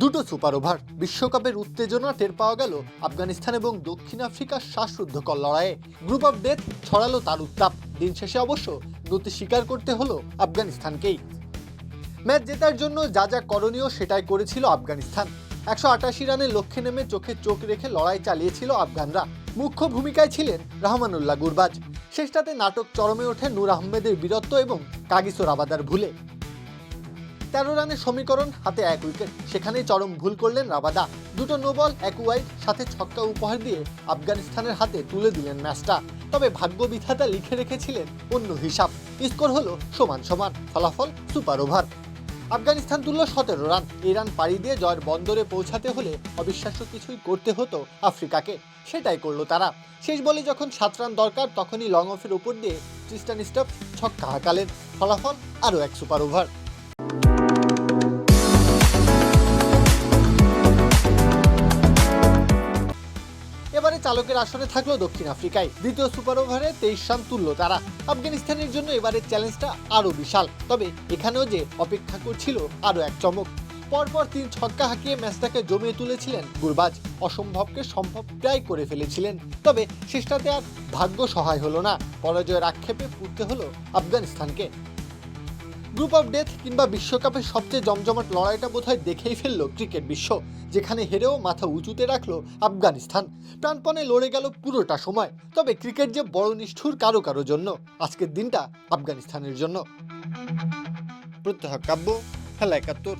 দুটো super over. বিশ্বকাপের উত্তেজনা টের পাওয়া গেল আফগানিস্তান এবং দক্ষিণ আফ্রিকার শ্বাসরুদ্ধকর লড়াইয়ে। গ্রুপ অফ ডেথ ছড়ালো তার উত্তাপ। দিন শেষে অবশ্য নতি স্বীকার করতে হলো আফগানিস্তানকেই। ম্যাচ জেতার জন্য যা যা করণীয় সেটাই করেছিল আফগানিস্তান। একশো আটাশি রানের লক্ষ্যে নেমে চোখে চোখ রেখে লড়াই চালিয়েছিল আফগানরা। মুখ্য ভূমিকায় ছিলেন রহমানুল্লাহ গুরবাজ। শেষটাতে নাটক চরমে ওঠে নূর আহমেদের বীরত্ব এবং কাগিসো আবাদার ভুলে। তেরো রানের সমীকরণ হাতে এক উইকেট। সেখানেই চরম ভুল করলেন রাবাদা। দুটো নো বল এক ওয়াইড সাথে ছক্কা উপহার দিয়ে আফগানিস্তানের হাতে তুলে দিলেন ম্যাচটা। তবে ভাগ্য বিধাতা লিখে রেখেছিলেন অন্য হিসাব। স্কোর হলো সমান সমান, ফলাফল সুপার ওভার। আফগানিস্তান তুলল সতেরো রান। এই রান পাড়ি দিয়ে জয়ের বন্দরে পৌঁছাতে হলে অবিশ্বাস্য কিছুই করতে হতো আফ্রিকাকে। সেটাই করল তারা। শেষ বলে যখন সাত রান দরকার, তখনই লং অফের উপর দিয়ে ক্রিস্টান স্টপ ছক্কা হাঁকালেন। ফলাফল আরও এক সুপার ওভার। এবারে চালকের আসনে থাকল দক্ষিণ আফ্রিকায়। দ্বিতীয় সুপার ওভারে তেইশ রান তুললো তারা। আফগানিস্তানের জন্য এবারের চ্যালেঞ্জটা আরও বিশাল। তবে এখানেও যে অপেক্ষা করছিল আরও এক চমক। পরপর তিন ছক্কা হাঁকিয়ে ম্যাচটাকে জমিয়ে তুলেছিলেন গুরবাজ। অসম্ভবকে সম্ভব প্রায় করে ফেলেছিলেন। তবে শেষটাতে আর ভাগ্য সহায় হলো না। পরাজয়ের আক্ষেপে পুড়তে হলো আফগানিস্তানকে। গ্রুপ অফ ডেথ কিংবা বিশ্বকাপের সবচেয়ে জমজমাট লড়াইটা বোধহয় দেখেই ফেলল ক্রিকেট বিশ্ব, যেখানে হেরেও মাথা উঁচুতে রাখল আফগানিস্তান। প্রাণপণে লড়ে গেল পুরোটা সময়, তবে ক্রিকেট যে বড় নিষ্ঠুর কারও কারও জন্য, আজকের দিনটা আফগানিস্তানের জন্য। প্রত্যহ কাব্য, খেলা একাত্তর।